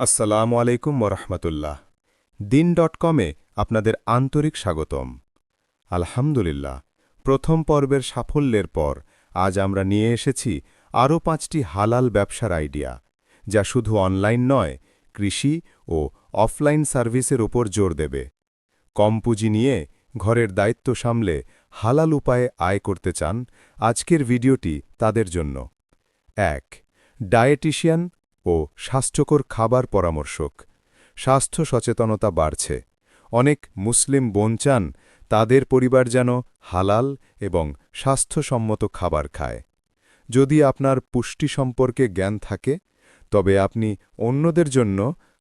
আসসালামু আলাইকুম ওরহমতুল্লাহ। দিন ডট কমে আপনাদের আন্তরিক স্বাগতম। আলহামদুলিল্লাহ, প্রথম পর্বের সাফল্যের পর আজ আমরা নিয়ে এসেছি আরও পাঁচটি হালাল ব্যবসার আইডিয়া, যা শুধু অনলাইন নয়, কৃষি ও অফলাইন সার্ভিসের উপর জোর দেবে। কম পুঁজি নিয়ে ঘরের দায়িত্ব সামলে হালাল উপায়ে আয় করতে চান আজকের ভিডিওটি তাদের জন্য। এক, ডায়েটিশিয়ান ও স্বাস্থ্যকর খাবার পরামর্শক। স্বাস্থ্য সচেতনতা বাড়ছে। অনেক মুসলিম বোন চান তাদের পরিবার যেন হালাল এবং স্বাস্থ্যসম্মত খাবার খায়। যদি আপনার পুষ্টি সম্পর্কে জ্ঞান থাকে, তবে আপনি অন্যদের জন্য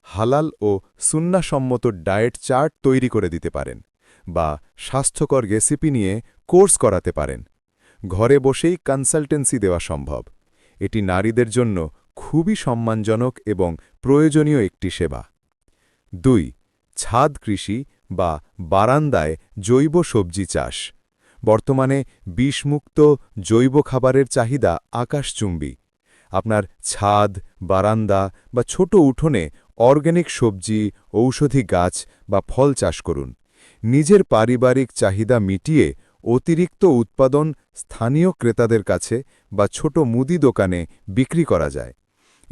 হালাল ও সুন্নাসম্মত ডায়েট চার্ট তৈরি করে দিতে পারেন বা স্বাস্থ্যকর রেসিপি নিয়ে কোর্স করাতে পারেন। ঘরে বসেই কনসালটেন্সি দেওয়া সম্ভব। এটি নারীদের জন্য খুবই সম্মানজনক এবং প্রয়োজনীয় একটি সেবা। দুই, ছাদ কৃষি বা বারান্দায় জৈব সবজি চাষ। বর্তমানে বিষমুক্ত জৈব খাবারের চাহিদা আকাশচুম্বী। আপনার ছাদ, বারান্দা বা ছোট উঠোনে অর্গ্যানিক সবজি, ঔষধি গাছ বা ফল চাষ করুন। নিজের পারিবারিক চাহিদা মিটিয়ে অতিরিক্ত উৎপাদন স্থানীয় ক্রেতাদের কাছে বা ছোট মুদি দোকানে বিক্রি করা যায়।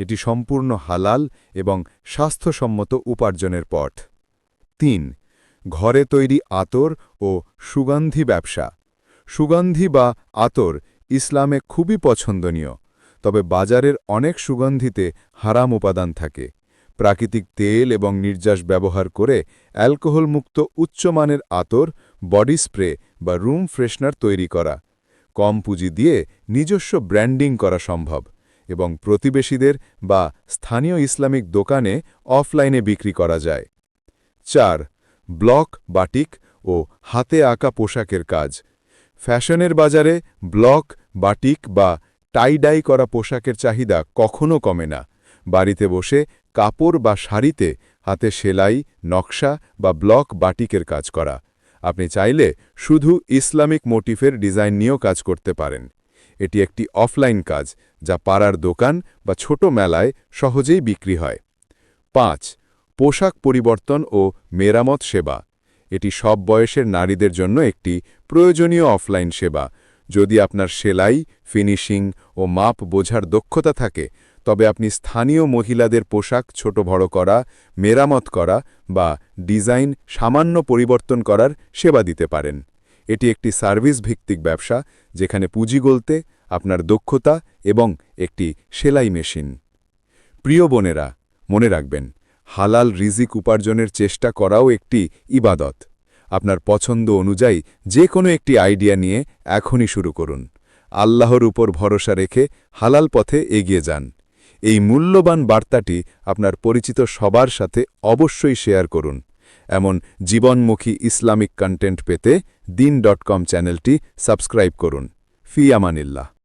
এটি সম্পূর্ণ হালাল এবং স্বাস্থ্যসম্মত উপার্জনের পথ। তিন, ঘরে তৈরি আতর ও সুগন্ধি ব্যবসা। সুগন্ধি বা আতর ইসলামে খুবই পছন্দনীয়, তবে বাজারের অনেক সুগন্ধিতে হারাম উপাদান থাকে। প্রাকৃতিক তেল এবং নির্যাস ব্যবহার করে অ্যালকোহলমুক্ত উচ্চমানের আতর, বডি স্প্রে বা রুম ফ্রেশনার তৈরি করা। কম পুঁজি দিয়ে নিজস্ব ব্র্যান্ডিং করা সম্ভব। এবং প্রতিবেশীদের বা স্থানীয় ইসলামিক দোকানে অফলাইনে বিক্রি করা যায়। চার, ব্লক বাটিক ও হাতে আঁকা পোশাকের কাজ। ফ্যাশনের বাজারে ব্লক বাটিক বা টাইডাই করা পোশাকের চাহিদা কখনো কমে না। বাড়িতে বসে কাপড় বা শাড়িতে হাতে সেলাই, নকশা বা ব্লক বাটিকের কাজ করা। আপনি চাইলে শুধু ইসলামিক মোটিফের ডিজাইন নিয়েও কাজ করতে পারেন। এটি একটি অফলাইন কাজ, যা পাড়ার দোকান বা ছোট মেলায় সহজেই বিক্রি হয়। পাঁচ, পোশাক পরিবর্তন ও মেরামত সেবা। এটি সব বয়সের নারীদের জন্য একটি প্রয়োজনীয় অফলাইন সেবা। যদি আপনার সেলাই, ফিনিশিং ও মাপ বোঝার দক্ষতা থাকে, তবে আপনি স্থানীয় মহিলাদের পোশাক ছোট বড় করা, মেরামত করা বা ডিজাইন সামান্য পরিবর্তন করার সেবা দিতে পারেন। এটি একটি সার্ভিস ভিত্তিক ব্যবসা, যেখানে পুঁজি গলতে আপনার দক্ষতা এবং একটি সেলাই মেশিন। প্রিয় বোনেরা, মনে রাখবেন, হালাল রিজিক উপার্জনের চেষ্টা করাও একটি ইবাদত। আপনার পছন্দ অনুযায়ী যে কোনো একটি আইডিয়া নিয়ে এখনই শুরু করুন। আল্লাহর উপর ভরসা রেখে হালাল পথে এগিয়ে যান। এই মূল্যবান বার্তাটি আপনার পরিচিত সবার সাথে অবশ্যই শেয়ার করুন। এমন জীবনমুখী ইসলামিক কন্টেন্ট পেতে দিন ডট কম চ্যানেলটি সাবস্ক্রাইব করুন। ফি আমানিল্লাহ।